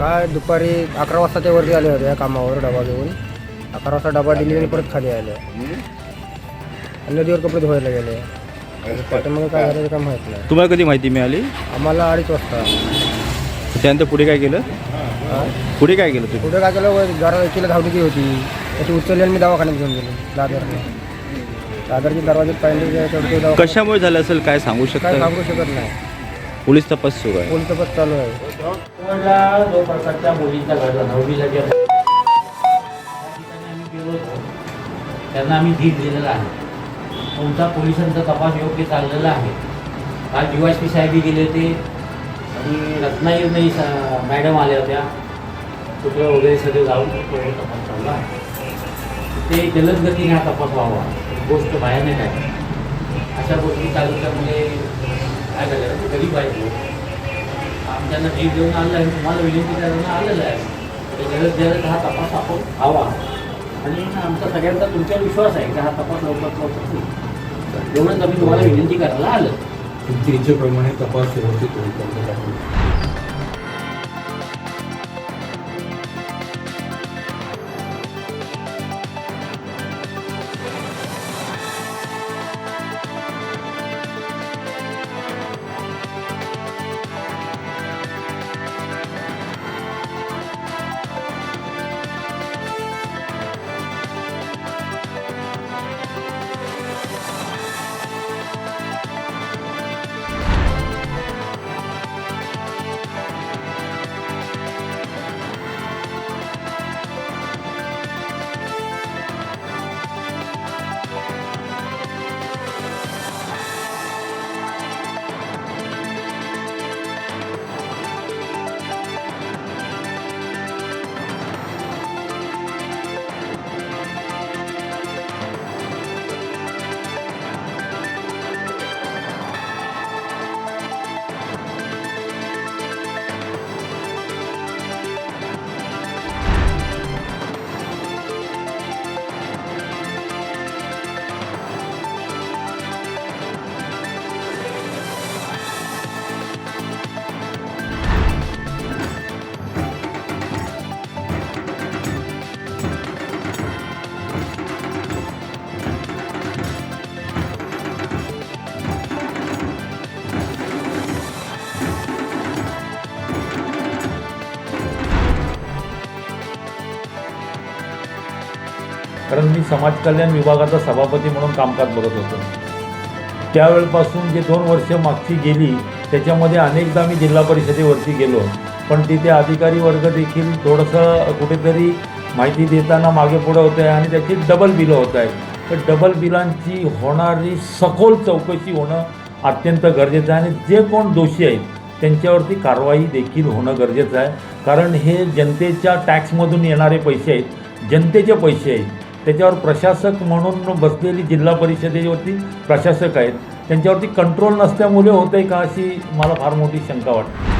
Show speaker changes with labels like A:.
A: काय दुपारी अकरा वाजता ते वरती आले होते या कामावर डबा घेऊन. अकरा वाजता डबा दिली आणि परत खाली आले. आणि नदीवर कपडे धुवायला गेले. पाठीमागे काय झालं ते काय माहीत नाही.
B: तुम्हाला कधी माहिती मिळाली?
A: आम्हाला अडीच वाजता.
B: त्यानंतर पुढे काय केलं?
A: हा?
B: पुढे काय केलं तुम्ही?
A: पुढे काय केलं? वर जरा एकीला धावली होती. त्याची उचलली आणि मी दवाखान्यात घेऊन गेलो दादरला. दादरची दरवाजे त्याच्यावर ते दवाखान्यात
B: कशामुळे झालं असेल? काय सांगू
A: काय
B: शकता?
A: सांगू शकत नाही.
B: पोलीस तपास सुरू आहे.
A: पोलीस तपास चालू आहे.
C: कोणाला जो प्रकारच्या मुलींचा घडला नववीला गेला त्या ठिकाणी आम्ही गेलो होतो त्यांना आम्ही धीर दिलेला आहे. तुमचा पोलिसांचा तपास योग्य चाललेला आहे? काल पी साहेबही गेले होते आणि रत्नागिरी मॅडम आल्या होत्या. कुठं वगैरे सगळे जाऊन तो तपास चालला आहे. ते जलद गतीने हा तपास व्हावा. गोष्ट भयानक आहे. अशा गोष्टी तालुक्यामध्ये काय झालं? गरीब पाहिजे? आमच्यांना जीव देऊन आणलं आहे तुम्हाला विनंती करायला आलेलं आहे. तर जलद जलद हा तपास आपण हवा आणि आमचा सगळ्यांचा तुमच्यावर विश्वास आहे की हा तपास लवकरात लवकर होईल. एवढंच आम्ही तुम्हाला विनंती करायला आलं.
D: तुमची इच्छेप्रमाणे तपास व्यवस्थित होईल
E: कारण मी समाज कल्याण विभागाचा सभापती म्हणून कामकाज बघत होतो. त्यावेळपासून जे दोन वर्ष मागची गेली त्याच्यामध्ये अनेकदा मी जिल्हा परिषदेवरती गेलो. पण तिथे अधिकारी वर्ग देखील थोडंसं कुठेतरी माहिती देताना मागे पुढं होतं आहे आणि त्याची डबल बिलं होत आहे तर डबल बिलांची होणारी सखोल चौकशी होणं अत्यंत गरजेचं आहे. आणि जे कोण दोषी आहेत त्यांच्यावरती कारवाई देखील होणं गरजेचं आहे. कारण हे जनतेच्या टॅक्समधून येणारे पैसे आहेत जनतेचे पैसे आहेत. त्याच्यावर प्रशासक म्हणून बसलेली जिल्हा परिषदेवरती प्रशासक आहेत. त्यांच्यावरती कंट्रोल नसल्यामुळे होतं आहे का अशी मला फार मोठी शंका वाटते.